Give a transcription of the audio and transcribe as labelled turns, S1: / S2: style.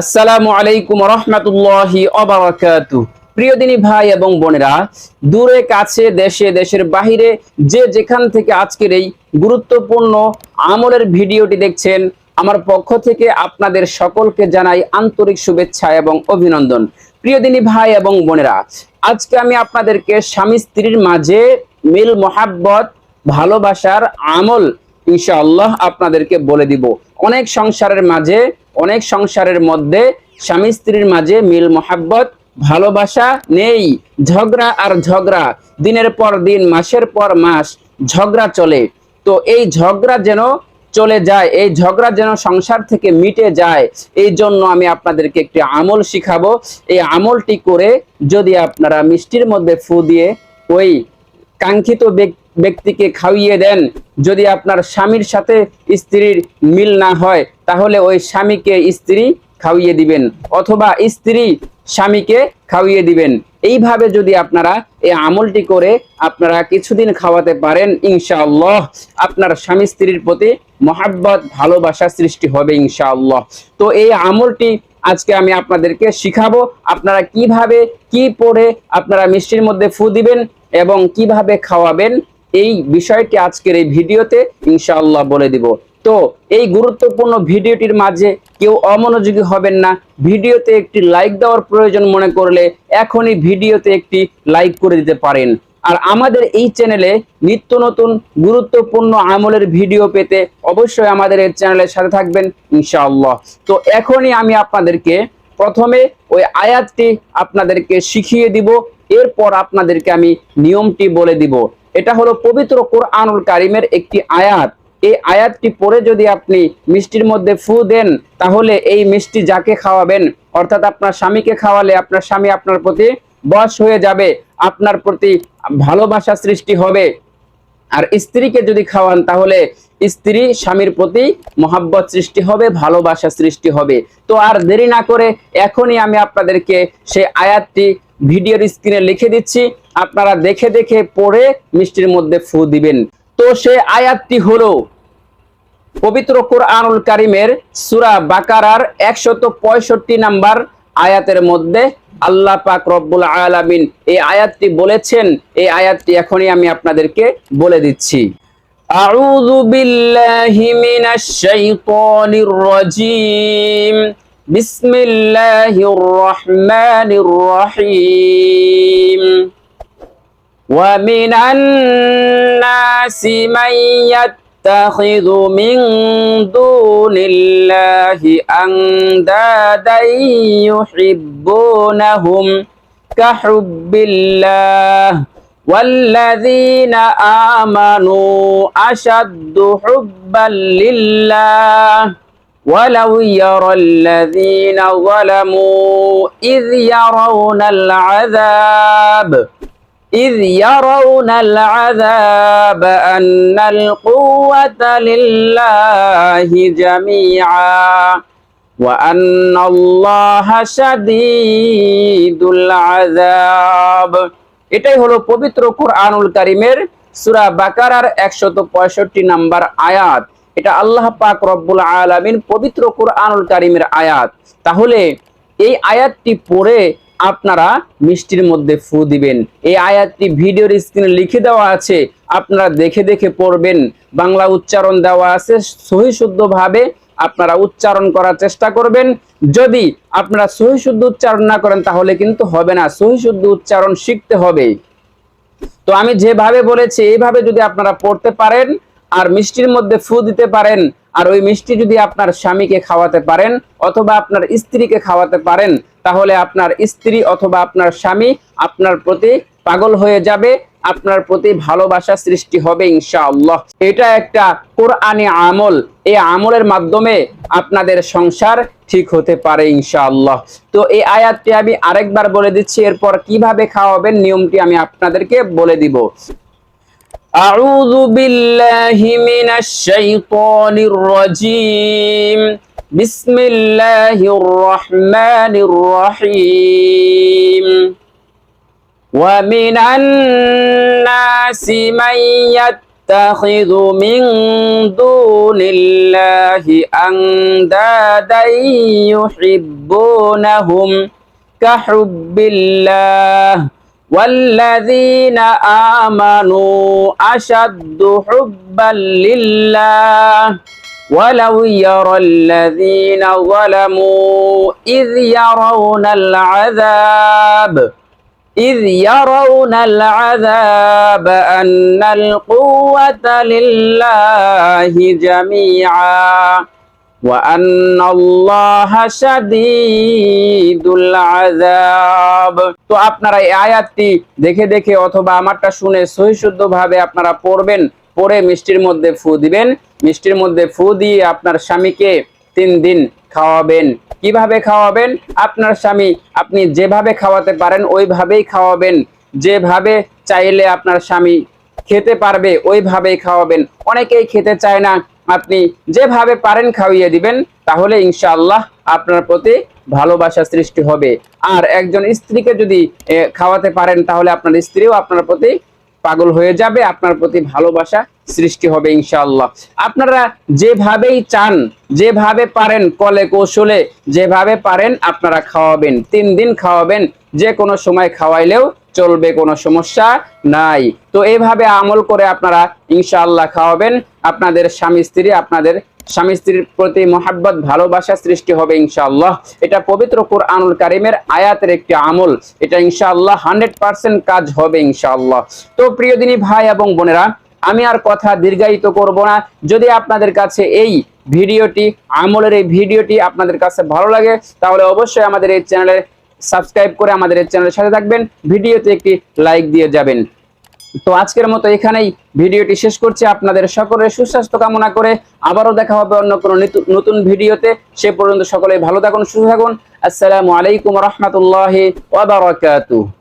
S1: আসসালামু আলাইকুম রহমতুল্লাহি অবরাকাতু। প্রিয় দিনী ভাই এবং বোনেরা, দূরে, কাছে, দেশে, দেশের বাহিরে যে যেখান থেকে আজকের এই গুরুত্বপূর্ণ আমলের ভিডিওটি দেখছেন, আমার পক্ষ থেকে আপনাদের সকলকে জানাই আন্তরিক শুভেচ্ছা এবং অভিনন্দন। প্রিয় দিনী ভাই এবং বোনেরা, আজকে আমি আপনাদেরকে স্বামী স্ত্রীর মাঝে মিল মোহাব্বত, ভালোবাসার আমল ইনশাআল্লাহ আপনাদেরকে বলে দিব। অনেক সংসারের মাঝে, অনেক সংসারের মধ্যে স্বামী স্ত্রীর মাঝে মিল মোহাব্বত, ভালোবাসা নেই। ঝগড়া আর ঝগড়া, দিনের পর দিন, মাসের পর মাস ঝগড়া চলে। তো এই ঝগড়া যেন চলে যায়, এই ঝগড়া যেন সংসার থেকে মিটে যায়, এই জন্য আমি আপনাদেরকে একটি আমল শিখাবো। এই আমলটি করে যদি আপনারা মিষ্টির মধ্যে ফু দিয়ে ওই কাঙ্ক্ষিত ব্যক- ব্যক্তিকে খাইয়ে দেন। যদি আপনার স্বামীর সাথে স্ত্রীর মিল না হয়, তাহলে ওই স্বামীকে স্ত্রী খাইয়ে দিবেন অথবা স্ত্রী স্বামীকে খাইয়ে দিবেন। এইভাবে যদি আপনারা এই আমলটি করে আপনারা কিছুদিন খাওয়াতে পারেন, ইনশাআল্লাহ আপনার স্বামী স্ত্রীর প্রতি মহাব্বত, ভালোবাসা সৃষ্টি হবে, ইনশাআল্লাহ। তো এই আমলটি আজকে আমি আপনাদেরকে শিখাবো, আপনারা কীভাবে কি পড়ে আপনারা মিষ্টির মধ্যে ফু দিবেন এবং কীভাবে খাওয়াবেন এই বিষয়টি আজকের এই ভিডিওতে ইনশাআল্লাহ বলে দিব। তো এই গুরুত্বপূর্ণ ভিডিওটির মাঝে কেউ অমনোযোগী হবেন না। ভিডিওতে একটি লাইক দেওয়ার প্রয়োজন মনে করলে এখনই ভিডিওতে একটি লাইক করে দিতে পারেন। আর আমাদের এই চ্যানেলে নিত্য নতুন গুরুত্বপূর্ণ আমলের ভিডিও পেতে অবশ্যই আমাদের এই চ্যানেলের সাথে থাকবেন ইনশাআল্লাহ। তো এখনই আমি আপনাদেরকে প্রথমে ওই আয়াতটি আপনাদেরকে শিখিয়ে দিব। এরপর আপনাদেরকে আমি নিয়মটি বলে দিব। এটা হলো পবিত্র কোরআনুল কারিমের একটি আয়াত। এই আয়াতটি পরে যদি আপনি মিষ্টির মধ্যে ফু দেন, তাহলে এই মিষ্টি যাকে খাওয়াবেন, অর্থাৎ আপনার স্বামীকে খাওয়ালে আপনার স্বামী আপনার প্রতি বশ হয়ে যাবে, আপনার প্রতি ভালোবাসা সৃষ্টি হবে। আর স্ত্রীকে যদি খাওয়ান, তাহলে স্ত্রী স্বামীর প্রতি মহাব্বত সৃষ্টি হবে, ভালোবাসা সৃষ্টি হবে। তো আর দেরি না করে এখনই আমি আপনাদেরকে সেই আয়াতটি ভিডিওর স্ক্রিনে লিখে দিচ্ছি, আপনারা দেখে দেখে পড়ে মিষ্টির মধ্যে ফু দিবেন। তো সে আয়াতটি হলো, পবিত্র কোরআনুল কারিমের সুরা বাকারার একশত পঁয়ষট্টি নাম্বার আয়াতের মধ্যে আল্লাহ পাক রব্বুল আলামিন এই আয়াতটি বলেছেন। এই আয়াতটি এখনই আমি আপনাদেরকে বলে দিচ্ছি। আউযু বিল্লাহি মিনাশ শাইতানির রাজীম। بسم الله الرحمن الرحيم. ومن الناس من يتخذ من دون الله أندادا يحبونهم كحب الله. والذين آمنوا أشد حبا لله. ولو يرى الذين ظلموا إذ يرون العذاب إذ يرون العذاب أن القوة لله جميعا وأن الله شديد العذاب এটাই হলো পবিত্র কোরআনুল কারিমের সূরা বাকারার একশত পঁয়ষট্টি নাম্বার আয়াত এটা আল্লাহ পাক রব্বুল আলামিন পবিত্র কোরআনুল কারিমের আয়াত। তাহলে এই আয়াতটি পড়ে আপনারা মিষ্টির মধ্যে ফু দিবেন। এই আয়াতটি ভিডিওর স্ক্রিনে লিখে দেওয়া আছে, আপনারা দেখে দেখে পড়বেন। বাংলা উচ্চারণ দেওয়া আছে, সহি শুদ্ধভাবে আপনারা উচ্চারণ করার চেষ্টা করবেন। যদি আপনারা সহি শুদ্ধ উচ্চারণ না করেন, তাহলে কিন্তু হবে না। সহি শুদ্ধ উচ্চারণ শিখতে হবে। তো আমি যেভাবে বলেছি, এইভাবে যদি আপনারা পড়তে পারেন আর মিষ্টির মধ্যে ফু দিতে পারেন, আর ওই মিষ্টি যদি আপনার স্বামীকে খাওয়াতে পারেন অথবা আপনার স্ত্রীকে খাওয়াতে পারেন, তাহলে আপনার স্ত্রী অথবা আপনার স্বামী আপনার প্রতি পাগল হয়ে যাবে, আপনার প্রতি ভালোবাসা সৃষ্টি হবে ইনশাআল্লাহ। এটা একটা কোরআনি আমল, এই আমলের মাধ্যমে আপনাদের সংসার ঠিক হতে পারে ইনশাআল্লাহ। তো এই আয়াতটি আমি আরেকবার বলে দিচ্ছি, এরপর কীভাবে খাওয়াবেন নিয়মটি আমি আপনাদেরকে বলে দিব। أعوذ بالله من الشيطان الرجيم بسم الله الرحمن الرحيم ومن الناس من يتبع يتخذ من دون الله أندادا يحبونهم كحب الله والذين آمنوا أشد حبا لله. ولو يرى الذين ظلموا إذ يرون العذاب إذ يرون العذاب أن القوة لله جميعا. তো আপনারা এই আয়াতটি দেখে দেখে অথবা আমারটা শুনে সহিশুদ্ধ ভাবে আপনারা পড়বেন পরে মিষ্টির মধ্যে ফু দিবেন। মিষ্টির মধ্যে ফু দিয়ে আপনার স্বামীকে তিন দিন খাওয়াবেন। কীভাবে খাওয়াবেন? আপনার স্বামী আপনি যেভাবে খাওয়াতে পারেন ওইভাবেই খাওয়াবেন। যেভাবে চাইলে আপনার স্বামী খেতে পারবে ওইভাবেই খাওয়াবেন। অনেকেই খেতে চায় না আপনি যেভাবে পারেন খাওয়িয়ে দিবেন, তাহলে ইনশাআল্লাহ আপনার প্রতি ভালোবাসা সৃষ্টি হবে। আর একজন স্ত্রীকে যদি খাওয়াতে পারেন, তাহলে আপনার স্ত্রীও আপনার প্রতি পাগল হয়ে যাবে, আপনার প্রতি ভালোবাসা সৃষ্টি হবে ইনশাআল্লাহ। আপনারা যেভাবেই চান, যেভাবে পারেন, কলে কৌশলে যেভাবে পারেন, আপনারা খাওয়াবেন। তিন দিন খাওয়াবেন যে কোনো সময় খাওয়াইলেও চলবে কোনো সমস্যা নাই। তো এইভাবে আমল করে আপনারা ইনশাআল্লাহ খাওয়াবেন। আপনাদের স্বামী স্ত্রী, আপনাদের স্বামী স্ত্রীর প্রতি মহাব্বত, ভালোবাসা সৃষ্টি হবে ইনশাআল্লাহ। এটা পবিত্র কোরআনুল কারিমের আয়াতের একটি আমল। এটা ইনশাআল্লাহ হান্ড্রেড পার্সেন্ট কাজ হবে ইনশাআল্লাহ। তো প্রিয় দিনী ভাই এবং বোনেরা, আমি আর কথা দীর্ঘায়িত করব না। যদি আপনাদের কাছে এই ভিডিওটি, আমলের এই ভিডিওটি আপনাদের কাছে ভালো লাগে, তাহলে অবশ্যই আমাদের এই চ্যানেলে সাবস্ক্রাইব করে আমাদের এই চ্যানেলের সাথে থাকবেন। ভিডিওতে একটি লাইক দিয়ে যাবেন। তো আজকের মতো এখানেই ভিডিওটি শেষ করছি। আপনাদের সকলের সুস্বাস্থ্য কামনা করে আবারও দেখা হবে অন্য কোনো নতুন ভিডিওতে। সে পর্যন্ত সকলে ভালো থাকুন, সুস্থ থাকুন। আসসালামু আলাইকুম রহমতুল্লাহ ওয়া বারাকাতুহু।